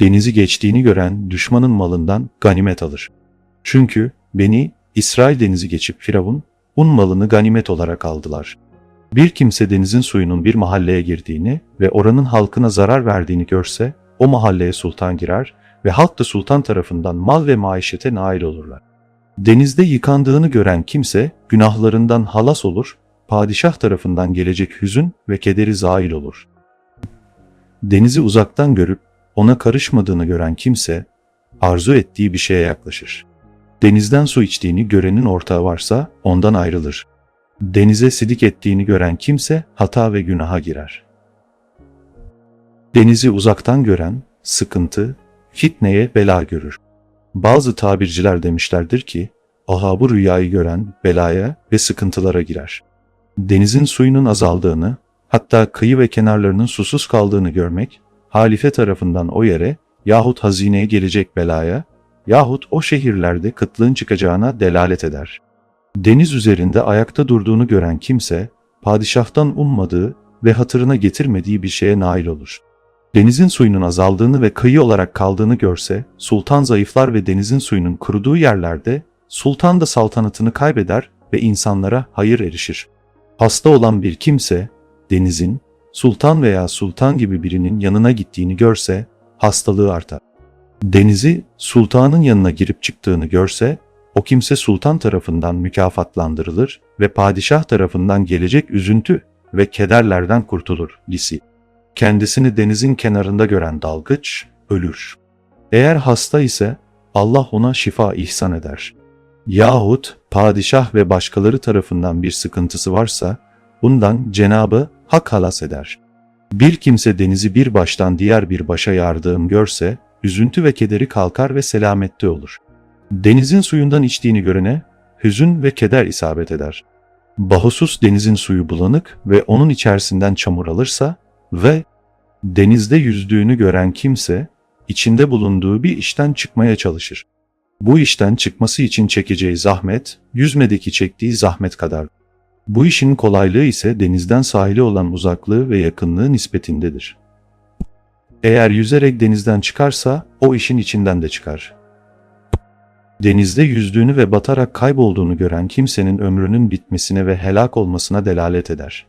Denizi geçtiğini gören düşmanın malından ganimet alır. Çünkü beni İsrail denizi geçip Firavun un malını ganimet olarak aldılar. Bir kimse denizin suyunun bir mahalleye girdiğini ve oranın halkına zarar verdiğini görse o mahalleye sultan girer ve halk da sultan tarafından mal ve maişete nail olurlar. Denizde yıkandığını gören kimse günahlarından halas olur, padişah tarafından gelecek hüzün ve kederi zail olur. Denizi uzaktan görüp ona karışmadığını gören kimse arzu ettiği bir şeye yaklaşır. Denizden su içtiğini görenin ortağı varsa ondan ayrılır. Denize sidik ettiğini gören kimse hata ve günaha girer. Denizi uzaktan gören sıkıntı, fitneye bela görür. Bazı tabirciler demişlerdir ki, aha bu rüyayı gören belaya ve sıkıntılara girer. Denizin suyunun azaldığını, hatta kıyı ve kenarlarının susuz kaldığını görmek, halife tarafından o yere yahut hazineye gelecek belaya yahut o şehirlerde kıtlığın çıkacağına delalet eder. Deniz üzerinde ayakta durduğunu gören kimse, padişahtan ummadığı ve hatırına getirmediği bir şeye nail olur. Denizin suyunun azaldığını ve kıyı olarak kaldığını görse, sultan zayıflar ve denizin suyunun kuruduğu yerlerde, sultan da saltanatını kaybeder ve insanlara hayır erişir. Hasta olan bir kimse, denizin, sultan veya sultan gibi birinin yanına gittiğini görse, hastalığı artar. Denizi sultanın yanına girip çıktığını görse, o kimse sultan tarafından mükafatlandırılır ve padişah tarafından gelecek üzüntü ve kederlerden kurtulur. Lisi. Kendisini denizin kenarında gören dalgıç ölür. Eğer hasta ise Allah ona şifa ihsan eder. Yahut padişah ve başkaları tarafından bir sıkıntısı varsa bundan Cenabı Hak halas eder. Bir kimse denizi bir baştan diğer bir başa yardığım görse üzüntü ve kederi kalkar ve selamette olur. Denizin suyundan içtiğini görene hüzün ve keder isabet eder. Bahusus denizin suyu bulanık ve onun içerisinden çamur alırsa ve denizde yüzdüğünü gören kimse içinde bulunduğu bir işten çıkmaya çalışır. Bu işten çıkması için çekeceği zahmet, yüzmedeki çektiği zahmet kadar. Bu işin kolaylığı ise denizden sahile olan uzaklığı ve yakınlığı nispetindedir. Eğer yüzerek denizden çıkarsa o işin içinden de çıkar. Denizde yüzdüğünü ve batarak kaybolduğunu gören kimsenin ömrünün bitmesine ve helak olmasına delalet eder.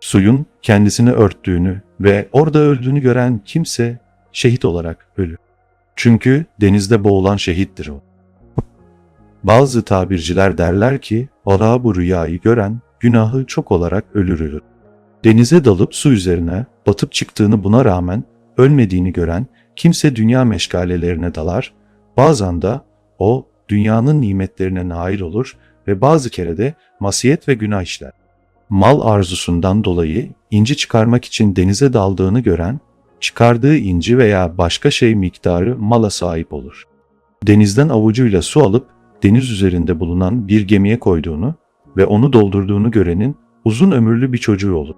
Suyun kendisini örttüğünü ve orada öldüğünü gören kimse şehit olarak ölür. Çünkü denizde boğulan şehittir o. Bazı tabirciler derler ki, Ora bu rüyayı gören günahı çok olarak ölür. Denize dalıp su üzerine batıp çıktığını buna rağmen ölmediğini gören kimse dünya meşgalelerine dalar, bazen de o dünyanın nimetlerine nail olur ve bazı kere de masiyet ve günah işler. Mal arzusundan dolayı inci çıkarmak için denize daldığını gören, çıkardığı inci veya başka şey miktarı mala sahip olur. Denizden avucuyla su alıp deniz üzerinde bulunan bir gemiye koyduğunu ve onu doldurduğunu görenin uzun ömürlü bir çocuğu olur.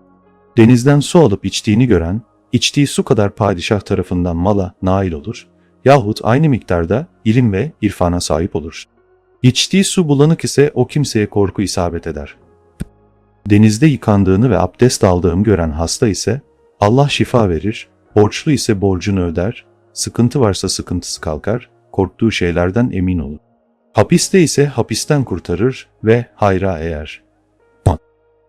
Denizden su alıp içtiğini gören, içtiği su kadar padişah tarafından mala nail olur yahut aynı miktarda ilim ve irfana sahip olur. İçtiği su bulanık ise o kimseye korku isabet eder. Denizde yıkandığını ve abdest aldığım gören hasta ise Allah şifa verir, borçlu ise borcunu öder, sıkıntı varsa sıkıntısı kalkar, korktuğu şeylerden emin olur. Hapiste ise hapisten kurtarır ve hayra eğer.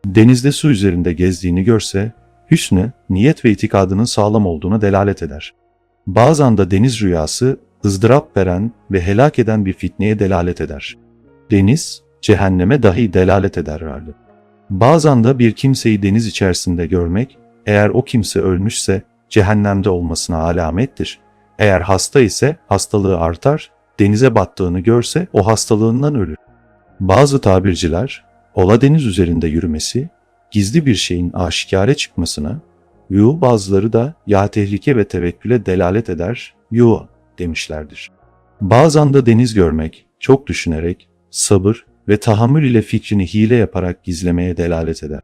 Denizde su üzerinde gezdiğini görse, hüsnü, niyet ve itikadının sağlam olduğuna delalet eder. Bazen de deniz rüyası, ızdırap veren ve helak eden bir fitneye delalet eder. Deniz, cehenneme dahi delalet ederlerdi. Bazen de bir kimseyi deniz içerisinde görmek, eğer o kimse ölmüşse cehennemde olmasına alamettir. Eğer hasta ise hastalığı artar, denize battığını görse o hastalığından ölür. Bazı tabirciler, ola deniz üzerinde yürümesi, gizli bir şeyin aşikare çıkmasına, yu bazıları da ya tehlike ve tevekküle delalet eder, yu demişlerdir. Bazen de deniz görmek, çok düşünerek, sabır ve tahammül ile fikrini hile yaparak gizlemeye delalet eder.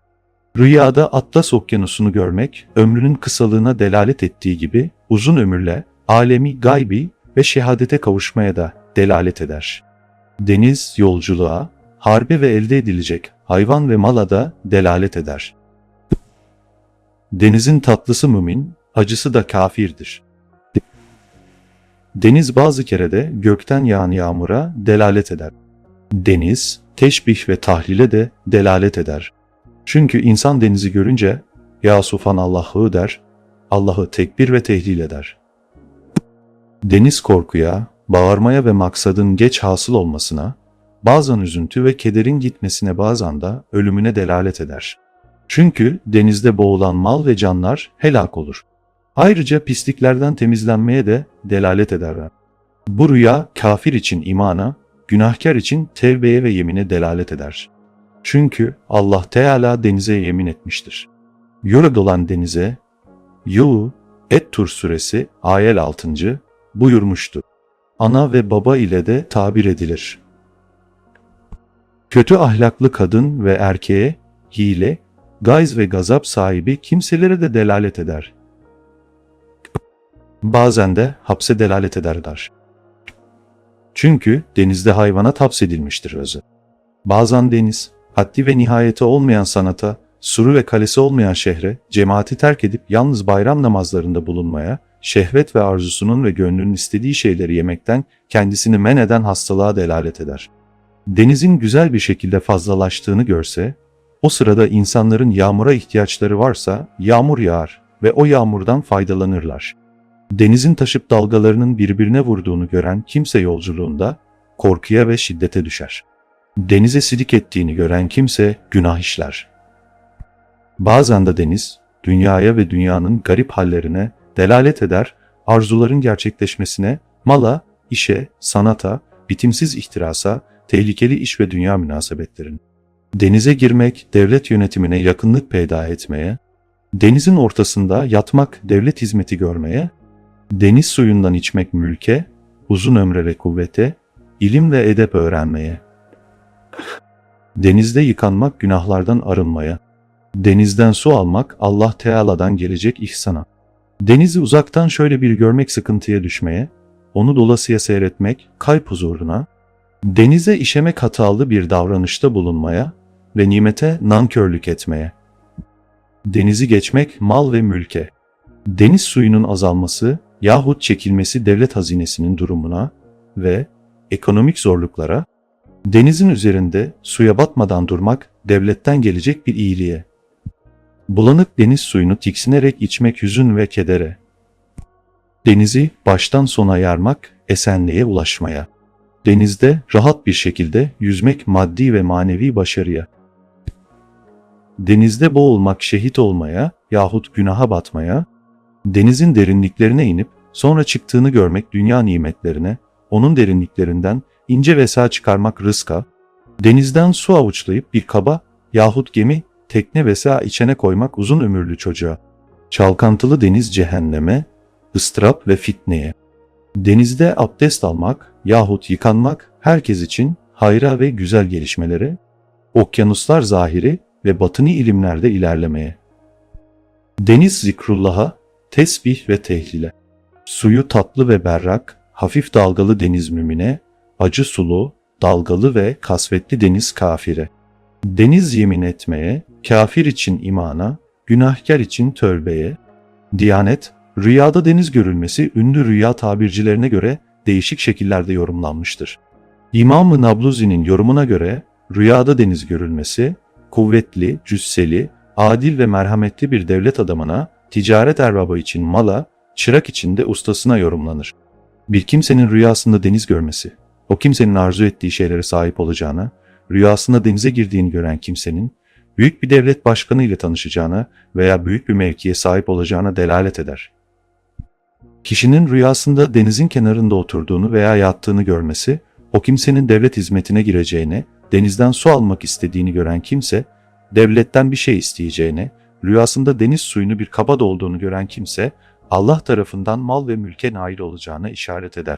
Rüyada Atlas okyanusunu görmek, ömrünün kısalığına delalet ettiği gibi uzun ömürle alemi gaybi ve şehadete kavuşmaya da delalet eder. Deniz yolculuğa, harbe ve elde edilecek hayvan ve mala da delalet eder. Denizin tatlısı mümin, acısı da kafirdir. Deniz bazı kere de gökten yağan yağmura delalet eder. Deniz, teşbih ve tahlile de delalet eder. Çünkü insan denizi görünce, ya Sufan Allah'ı der, Allah'ı tekbir ve tehlil eder. Deniz korkuya, bağırmaya ve maksadın geç hasıl olmasına, bazen üzüntü ve kederin gitmesine bazen de ölümüne delalet eder. Çünkü denizde boğulan mal ve canlar helak olur. Ayrıca pisliklerden temizlenmeye de delalet ederler. Bu rüya kafir için imana, günahkar için tevbeye ve yemine delalet eder. Çünkü Allah Teala denize yemin etmiştir. Yoru dolan denize, Yuh, Et-Tur suresi ayel 6. buyurmuştu. Ana ve baba ile de tabir edilir. Kötü ahlaklı kadın ve erkeğe hile, gayz ve gazap sahibi kimselere de delalet eder. Bazen de hapse delalet ederler. Çünkü denizde hayvanat hapsedilmiştir özü. Bazen deniz, haddi ve nihayeti olmayan sanata, suru ve kalesi olmayan şehre, cemaati terk edip yalnız bayram namazlarında bulunmaya, şehvet ve arzusunun ve gönlünün istediği şeyleri yemekten kendisini men eden hastalığa delalet eder. Denizin güzel bir şekilde fazlalaştığını görse, o sırada insanların yağmura ihtiyaçları varsa yağmur yağar ve o yağmurdan faydalanırlar. Denizin taşıp dalgalarının birbirine vurduğunu gören kimse yolculuğunda korkuya ve şiddete düşer. Denize sidik ettiğini gören kimse günah işler. Bazen de deniz, dünyaya ve dünyanın garip hallerine delalet eder, arzuların gerçekleşmesine, mala, işe, sanata, bitimsiz ihtirasa, tehlikeli iş ve dünya münasebetlerin. Denize girmek, devlet yönetimine yakınlık peyda etmeye, denizin ortasında yatmak, devlet hizmeti görmeye, deniz suyundan içmek mülke, uzun ömre ve kuvvete, ilim ve edep öğrenmeye. Denizde yıkanmak günahlardan arınmaya. Denizden su almak Allah Teala'dan gelecek ihsana. Denizi uzaktan şöyle bir görmek sıkıntıya düşmeye, onu dolasıya seyretmek kalp huzuruna, denize işemek hatalı bir davranışta bulunmaya ve nimete nankörlük etmeye. Denizi geçmek mal ve mülke. Deniz suyunun azalması yahut çekilmesi devlet hazinesinin durumuna ve ekonomik zorluklara, denizin üzerinde suya batmadan durmak devletten gelecek bir iyiliğe. Bulanık deniz suyunu tiksinerek içmek hüzün ve kedere. Denizi baştan sona yarmak esenliğe ulaşmaya. Denizde rahat bir şekilde yüzmek maddi ve manevi başarıya. Denizde boğulmak şehit olmaya yahut günaha batmaya, denizin derinliklerine inip sonra çıktığını görmek dünya nimetlerine, onun derinliklerinden ince ve sağ çıkarmak rızka, denizden su avuçlayıp bir kaba yahut gemi, tekne ve sağ içene koymak uzun ömürlü çocuğa, çalkantılı deniz cehenneme, ıstırap ve fitneye. Denizde abdest almak yahut yıkanmak herkes için hayra ve güzel gelişmelere, okyanuslar zahiri ve batını ilimlerde ilerlemeye. Deniz zikrullah'a, tesbih ve tehlile. Suyu tatlı ve berrak, hafif dalgalı deniz mümine, acı sulu, dalgalı ve kasvetli deniz kafire. Deniz yemin etmeye, kafir için imana, günahkar için tövbeye. Diyanet, rüyada deniz görülmesi ünlü rüya tabircilerine göre değişik şekillerde yorumlanmıştır. İmam-ı Nabluzi'nin yorumuna göre rüyada deniz görülmesi, kuvvetli, cüsseli, adil ve merhametli bir devlet adamına, ticaret erbabı için mala, çırak için de ustasına yorumlanır. Bir kimsenin rüyasında deniz görmesi, o kimsenin arzu ettiği şeylere sahip olacağına, rüyasında denize girdiğini gören kimsenin, büyük bir devlet başkanı ile tanışacağına veya büyük bir mevkiye sahip olacağına delalet eder. Kişinin rüyasında denizin kenarında oturduğunu veya yattığını görmesi, o kimsenin devlet hizmetine gireceğine, denizden su almak istediğini gören kimse, devletten bir şey isteyeceğine, rüyasında deniz suyunu bir kaba dolduğunu gören kimse, Allah tarafından mal ve mülke nail olacağına işaret eder.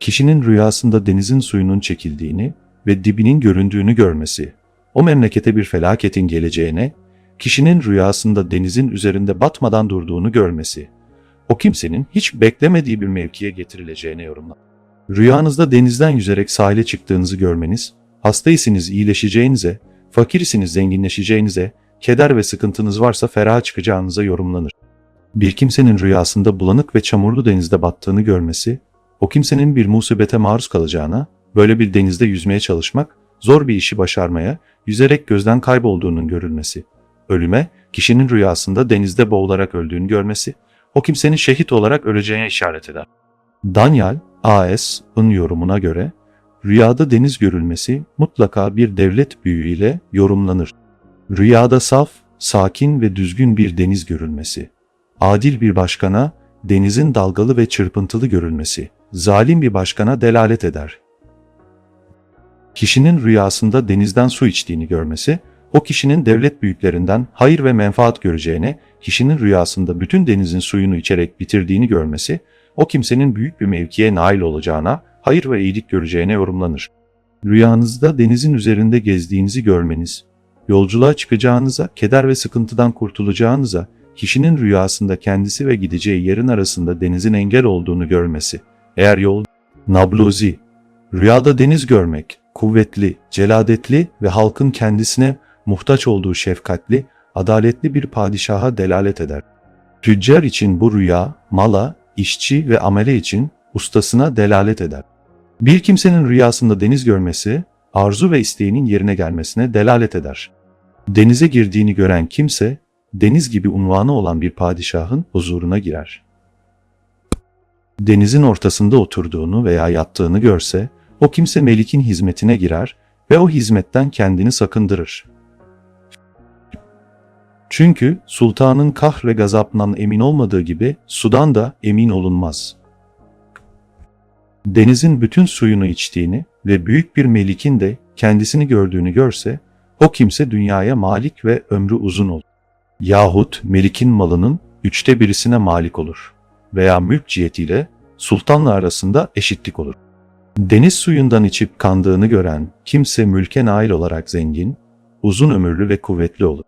Kişinin rüyasında denizin suyunun çekildiğini ve dibinin göründüğünü görmesi, o memlekete bir felaketin geleceğine, kişinin rüyasında denizin üzerinde batmadan durduğunu görmesi, o kimsenin hiç beklemediği bir mevkiye getirileceğine yorumlar. Rüyanızda denizden yüzerek sahile çıktığınızı görmeniz, hastaysınız iyileşeceğinize, fakirsiniz zenginleşeceğinize, keder ve sıkıntınız varsa feraha çıkacağınıza yorumlanır. Bir kimsenin rüyasında bulanık ve çamurlu denizde battığını görmesi, o kimsenin bir musibete maruz kalacağına, böyle bir denizde yüzmeye çalışmak, zor bir işi başarmaya, yüzerek gözden kaybolduğunun görülmesi, ölüme, kişinin rüyasında denizde boğularak öldüğünü görmesi, o kimsenin şehit olarak öleceğine işaret eder. Daniel A.S.'ın yorumuna göre, rüyada deniz görülmesi mutlaka bir devlet büyüğü ile yorumlanır. Rüyada saf, sakin ve düzgün bir deniz görülmesi, adil bir başkana denizin dalgalı ve çırpıntılı görülmesi, zalim bir başkana delalet eder. Kişinin rüyasında denizden su içtiğini görmesi, o kişinin devlet büyüklerinden hayır ve menfaat göreceğine, kişinin rüyasında bütün denizin suyunu içerek bitirdiğini görmesi, o kimsenin büyük bir mevkiye nail olacağına, hayır ve iyilik göreceğine yorumlanır. Rüyanızda denizin üzerinde gezdiğinizi görmeniz, yolculuğa çıkacağınıza, keder ve sıkıntıdan kurtulacağınıza, kişinin rüyasında kendisi ve gideceği yerin arasında denizin engel olduğunu görmesi, eğer yol Nabluzi, rüyada deniz görmek, kuvvetli, celadetli ve halkın kendisine muhtaç olduğu şefkatli, adaletli bir padişaha delalet eder. Tüccar için bu rüya, mala, işçi ve amele için ustasına delalet eder. Bir kimsenin rüyasında deniz görmesi, arzu ve isteğinin yerine gelmesine delalet eder. Denize girdiğini gören kimse, deniz gibi unvanı olan bir padişahın huzuruna girer. Denizin ortasında oturduğunu veya yattığını görse, o kimse melikin hizmetine girer ve o hizmetten kendini sakındırır. Çünkü sultanın kahr ve gazapından emin olmadığı gibi sudan da emin olunmaz. Denizin bütün suyunu içtiğini ve büyük bir melikin de kendisini gördüğünü görse, o kimse dünyaya malik ve ömrü uzun olur. Yahut melikin malının üçte birisine malik olur veya mülk cihetiyle sultanla arasında eşitlik olur. Deniz suyundan içip kandığını gören kimse mülke nail olarak zengin, uzun ömürlü ve kuvvetli olur.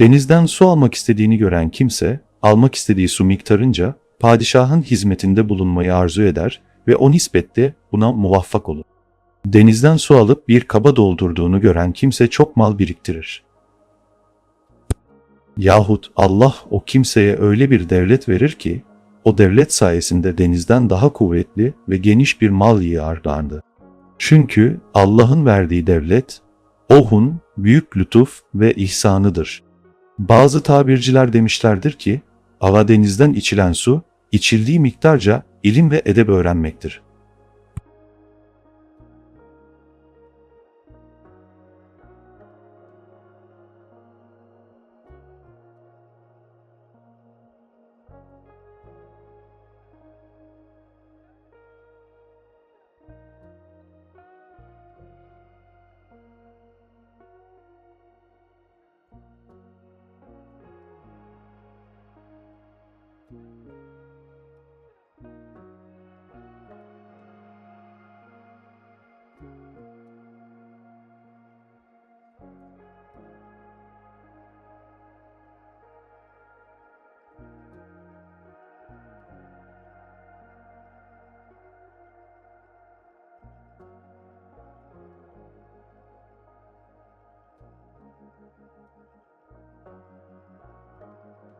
Denizden su almak istediğini gören kimse, almak istediği su miktarınca padişahın hizmetinde bulunmayı arzu eder ve o nispette buna muvaffak olur. Denizden su alıp bir kaba doldurduğunu gören kimse çok mal biriktirir. Yahut Allah o kimseye öyle bir devlet verir ki, o devlet sayesinde denizden daha kuvvetli ve geniş bir mal yığarlardı. Çünkü Allah'ın verdiği devlet, Oh'un büyük lütuf ve ihsanıdır. Bazı tabirciler demişlerdir ki, ava denizden içilen su, içildiği miktarca ilim ve edep öğrenmektir.